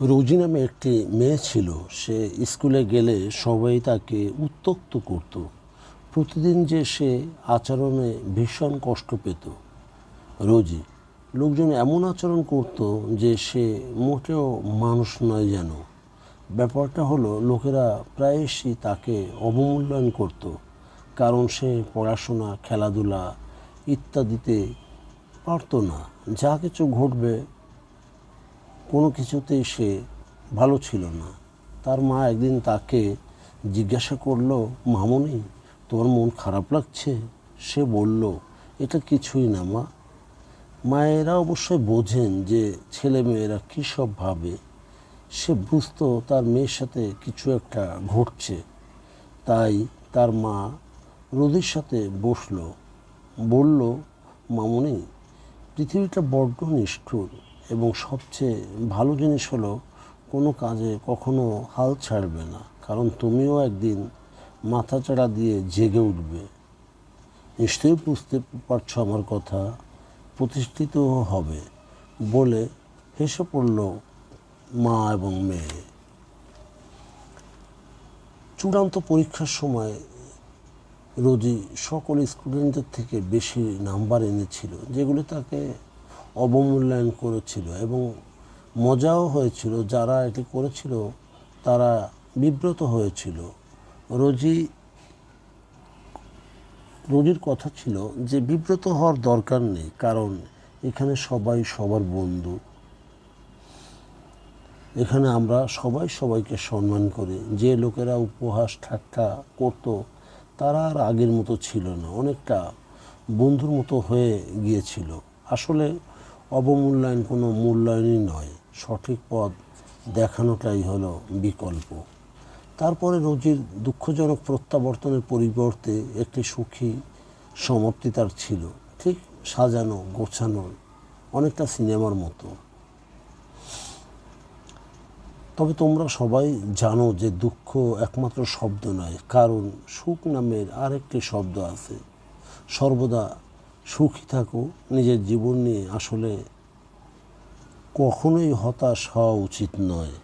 রোজি নামে একটি মেয়ে ছিল, সে স্কুলে গেলে সবাই তাকে উত্তক্ত করত। প্রতিদিন যে সে আচরণে ভীষণ কষ্ট পেত। রোজি, লোকজন এমন আচরণ করত যে সে মোটেও মানুষ নয় যেন। ব্যাপারটা হলো, লোকেরা প্রায়শই তাকে অবমূল্যায়ন করত, কারণ সে পড়াশোনা, খেলাধুলা ইত্যাদিতে পারতো না। যা কিছু ঘটবে কোনো কিছুতেই সে ভালো ছিল না। তার মা একদিন তাকে জিজ্ঞাসা করল, মামনি তোমার মন খারাপ লাগছে? সে বলল, এটা কিছুই না মা। মায়েরা অবশ্যই বোঝেন যে ছেলে মেয়েরা কী সব ভাবে। সে বুঝতো তার মেয়ের সাথে কিছু একটা ঘটছে। তাই তার মা রোদির সাথে বসল। বলল, মামনি, পৃথিবীটা বড্ড নিষ্ঠুর। এবং সবচেয়ে ভালো জিনিস হলো কোনো কাজে কখনো হাল ছাড়বে না। কারণ তুমিও একদিন মাথা চাড়া দিয়ে জেগে উঠবে। নিশ্চয়ই বুঝতে পারছ আমার কথা, প্রতিষ্ঠিত হবে বলে হেসে পড়ল মা এবং মেয়ে। চূড়ান্ত পরীক্ষার সময় রোজি সকল স্টুডেন্টদের থেকে বেশি নাম্বার এনেছিল, যেগুলি তাকে অবমূল্যায়ন করেছিল এবং মজাও হয়েছিল, যারা এটি করেছিল তারা বিব্রত হয়েছিল। রোজি, রোজির কথা ছিল যে বিব্রত হওয়ার দরকার নেই, কারণ এখানে সবাই সবার বন্ধু। এখানে আমরা সবাই সবাইকে সম্মান করি। যে লোকেরা উপহাস, ঠাট্টা করতো, তারা আর আগের মতো ছিল না, অনেকটা বন্ধুর মতো হয়ে গিয়েছিল। আসলে অবমূল্যায়ন কোনো মূল্যায়নই নয়। সঠিক পথ দেখানোটাই হলো বিকল্প। তারপরে রোজির দুঃখজনক প্রত্যাবর্তনের পরিবর্তে একটি সুখী সমাপ্তি তার ছিল। ঠিক সাজানো, গোছানো, অনেকটা সিনেমার মতো। তবে তোমরা সবাই জানো যে দুঃখ একমাত্র শব্দ নয়, কারণ সুখ নামের আরেকটি শব্দ আছে। সর্বদা সুখী থাকো নিজের জীবন নিয়ে আসলে কখনোই হতাশ হওয়া উচিত নয়।